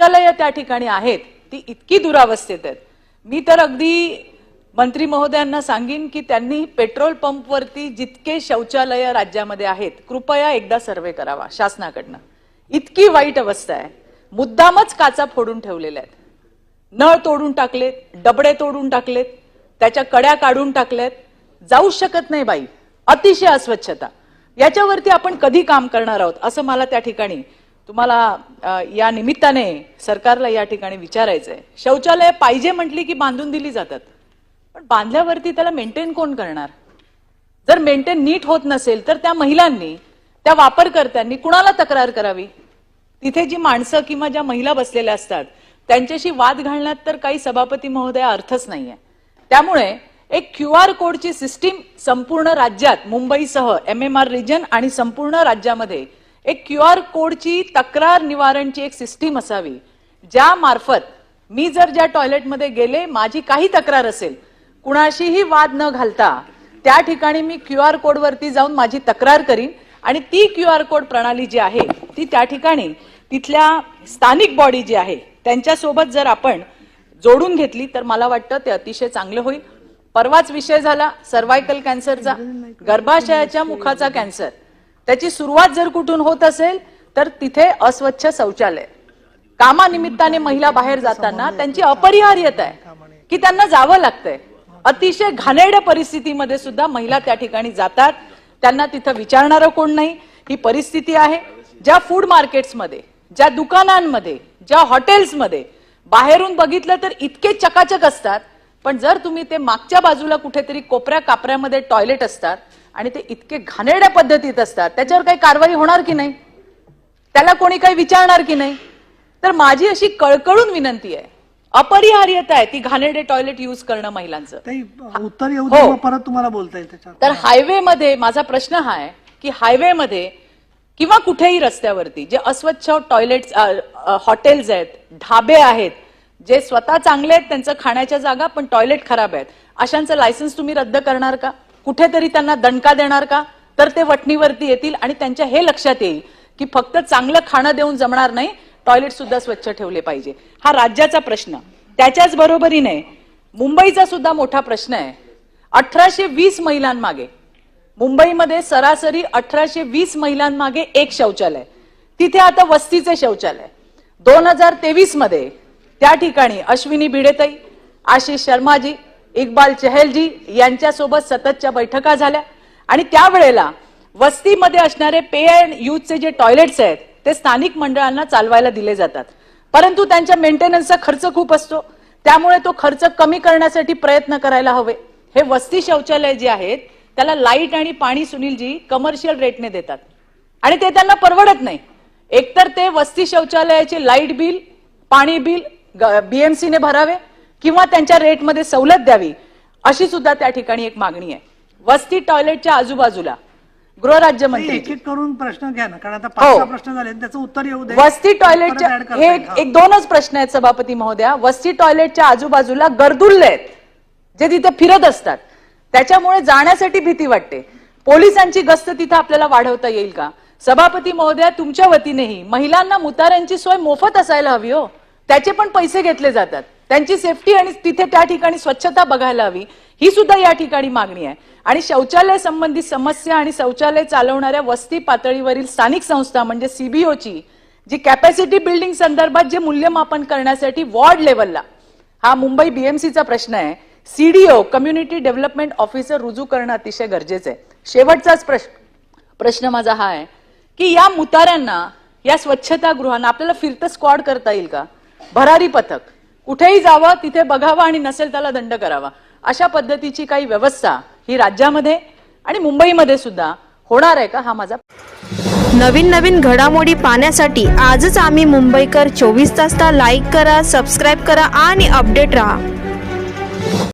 शौचालय त्या ठिकाणी आहेत ती इतकी दुरावस्थेत आहेत. मी तर अगदी मंत्री महोदयांना सांगेन की त्यांनी पेट्रोल पंपवरती जितके शौचालय राज्यामध्ये आहेत कृपया एकदा सर्वे करावा शासनाकडनं. इतकी वाईट अवस्था आहे. मुद्दामच काचा फोडून ठेवलेल्या आहेत. नळ तोडून टाकलेत डबडे तोडून टाकलेत त्याच्या कड्या काढून टाकल्यात. जाऊ शकत नाही बाई अतिशय अस्वच्छता. याच्यावरती आपण कधी काम करणार आहोत असं मला त्या ठिकाणी तुम्हाला या निमित्ताने सरकारला या ठिकाणी विचारायचं आहे शौचालय पाहिजे म्हटली की बांधून दिली जातात. पण बांधल्यावरती त्याला मेंटेन कोण करणार? जर मेंटेन नीट होत नसेल तर त्या महिलांनी त्या वापरकर्त्यांनी कुणाला तक्रार करावी? तिथे जी माणसं किंवा ज्या महिला बसलेल्या असतात त्यांच्याशी वाद घालण्यात तर काही सभापती महोदय अर्थच नाहीये. त्यामुळे एक क्यू आर कोडची सिस्टीम संपूर्ण राज्यात मुंबईसह एम एम आर रिजन आणि संपूर्ण राज्यामध्ये एक क्यू आर कोडची तक्रार निवारणची एक सिस्टीम असावी ज्या मार्फत मी जर ज्या टॉयलेटमध्ये गेले माझी काही तक्रार असेल कुणाशीही वाद न घालता त्या ठिकाणी मी क्यू आर कोडवरती जाऊन माझी तक्रार करीन आणि ती क्यू आर कोड प्रणाली जी आहे ती त्या ठिकाणी तिथल्या स्थानिक बॉडी जी आहे त्यांच्यासोबत जर आपण जोडून घेतली तर मला वाटतं ते अतिशय चांगलं होईल. परवाच विषय झाला सर्वायकल कॅन्सरचा गर्भाशयाच्या मुखाचा कॅन्सर. त्याची सुरुवात जर कुठून होत असेल तर तिथे अस्वच्छ शौचालय. कामानिमित्ताने महिला बाहेर जाताना त्यांची अपरिहार्यता आहे की त्यांना जावं लागतंय. अतिशय घाणेरड्या परिस्थितीमध्ये सुद्धा महिला त्या ठिकाणी जातात. त्यांना तिथं विचारणारं कोण नाही. ही परिस्थिती आहे ज्या फूड मार्केट्समध्ये ज्या दुकानांमध्ये ज्या हॉटेल्समध्ये. बाहेरून बघितलं तर इतके चकाचक असतात पण जर तुम्ही ते मागच्या बाजूला कुठेतरी कोपऱ्या कापऱ्यामध्ये टॉयलेट असतात आणि ते इतके घाणेरड्या पद्धतीत असतात. त्याच्यावर काही कारवाई होणार की नाही? त्याला कोणी काही विचारणार की नाही? तर माझी अशी कळकळून विनंती आहे. अपरिहार्यता आहे ती घाणेरडे टॉयलेट युज करणं महिलांचं. उत्तर येऊ हो. परत तुम्हाला बोलता येईल तर हायवेमध्ये माझा प्रश्न हा आहे की हायवेमध्ये किंवा कुठेही रस्त्यावरती जे अस्वच्छ टॉयलेट हॉटेल्स आहेत ढाबे आहेत जे स्वतः चांगले आहेत त्यांचं खाण्याच्या जागा पण टॉयलेट खराब आहेत अशांचं लायसन्स तुम्ही रद्द करणार का? कुठेतरी त्यांना दणका देणार का? तर ते वटणीवरती येतील आणि त्यांच्या हे लक्षात येईल की फक्त चांगलं खाणं देऊन जमणार नाही टॉयलेट सुद्धा स्वच्छ ठेवले पाहिजे. हा राज्याचा प्रश्न. त्याच्याच बरोबरीने मुंबईचा सुद्धा मोठा प्रश्न आहे. अठराशे वीस महिलांमागे मुंबईमध्ये सरासरी अठराशे वीस महिलांमागे एक शौचालय तिथे आता वस्तीचे शौचालय दोन हजार तेवीसमध्ये त्या ठिकाणी अश्विनी भिडेताई आशिष शर्माजी इक्बाल चहलजी यांच्यासोबत सततच्या बैठका झाल्या. आणि त्यावेळेला वस्तीमध्ये असणारे पे अँड यूजचे जे टॉयलेट्स आहेत ते स्थानिक मंडळांना चालवायला दिले जातात. परंतु त्यांच्या मेंटेनन्सचा खर्च खूप असतो. त्यामुळे तो खर्च कमी करण्यासाठी प्रयत्न करायला हवे. हे वस्ती शौचालय जे आहेत त्याला लाइट आणि पाणी सुनीलजी कमर्शियल रेटने देतात. आणि ते त्यांना परवडत नाही. एकतर ते वस्ती शौचालयाचे लाइट बिल पाणी बिल बीएमसीने भरावे किंवा त्यांच्या रेटमध्ये सवलत द्यावी अशी सुद्धा त्या ठिकाणी एक मागणी आहे. वस्ती टॉयलेटच्या आजूबाजूला गृहराज्यमंत्री एक एक करून प्रश्न घ्या ना कारण आता पाच हो. सहा प्रश्न झाले त्याचं उत्तर येऊ दे. वस्ती टॉयलेटच्या हा. एक दोनच प्रश्न आहेत सभापती महोदया. वस्ती टॉयलेटच्या आजूबाजूला गर्दुल्ले आहेत जे तिथे फिरत असतात. त्याच्यामुळे जाण्यासाठी भीती वाटते. पोलिसांची गस्त तिथे आपल्याला वाढवता येईल का? सभापती महोदया तुमच्या वतीनेही महिलांना मुताऱ्यांची सोय मोफत असायला हवी हो. त्याचे पण पैसे घेतले जातात. त्यांची सेफ्टी आणि तिथे त्या ठिकाणी स्वच्छता बघायला हवी ही सुद्धा या ठिकाणी मागणी आहे. आणि शौचालय संबंधित समस्या आणि शौचालय चालवणाऱ्या वस्ती पातळीवरील स्थानिक संस्था म्हणजे सीबीओची जी कॅपॅसिटी बिल्डिंग संदर्भात जे मूल्यमापन करण्यासाठी वॉर्ड लेवलला हा मुंबई बीएमसीचा प्रश्न आहे. सीडीओ कम्युनिटी डेव्हलपमेंट ऑफिसर रुजू करणं अतिशय गरजेचं आहे. शेवटचाच प्रश्न प्रश्न माझा हा आहे की या मुताऱ्यांना या स्वच्छतागृहांना आपल्याला फिरतं स्क्वॉड करता येईल का? भरारी पथक कुठेही जावं तिथे बघावं आणि नसेल त्याला दंड करावा. अशा पद्धतीची काही व्यवस्था ही राज्यामध्ये आणि मुंबईमध्ये सुद्धा होणार आहे का? हा माझा नवीन नवीन घडामोडी पाहण्यासाठी आजच आम्ही मुंबईकर चोवीस तासला लाईक करा सबस्क्राईब करा आणि अपडेट राहा.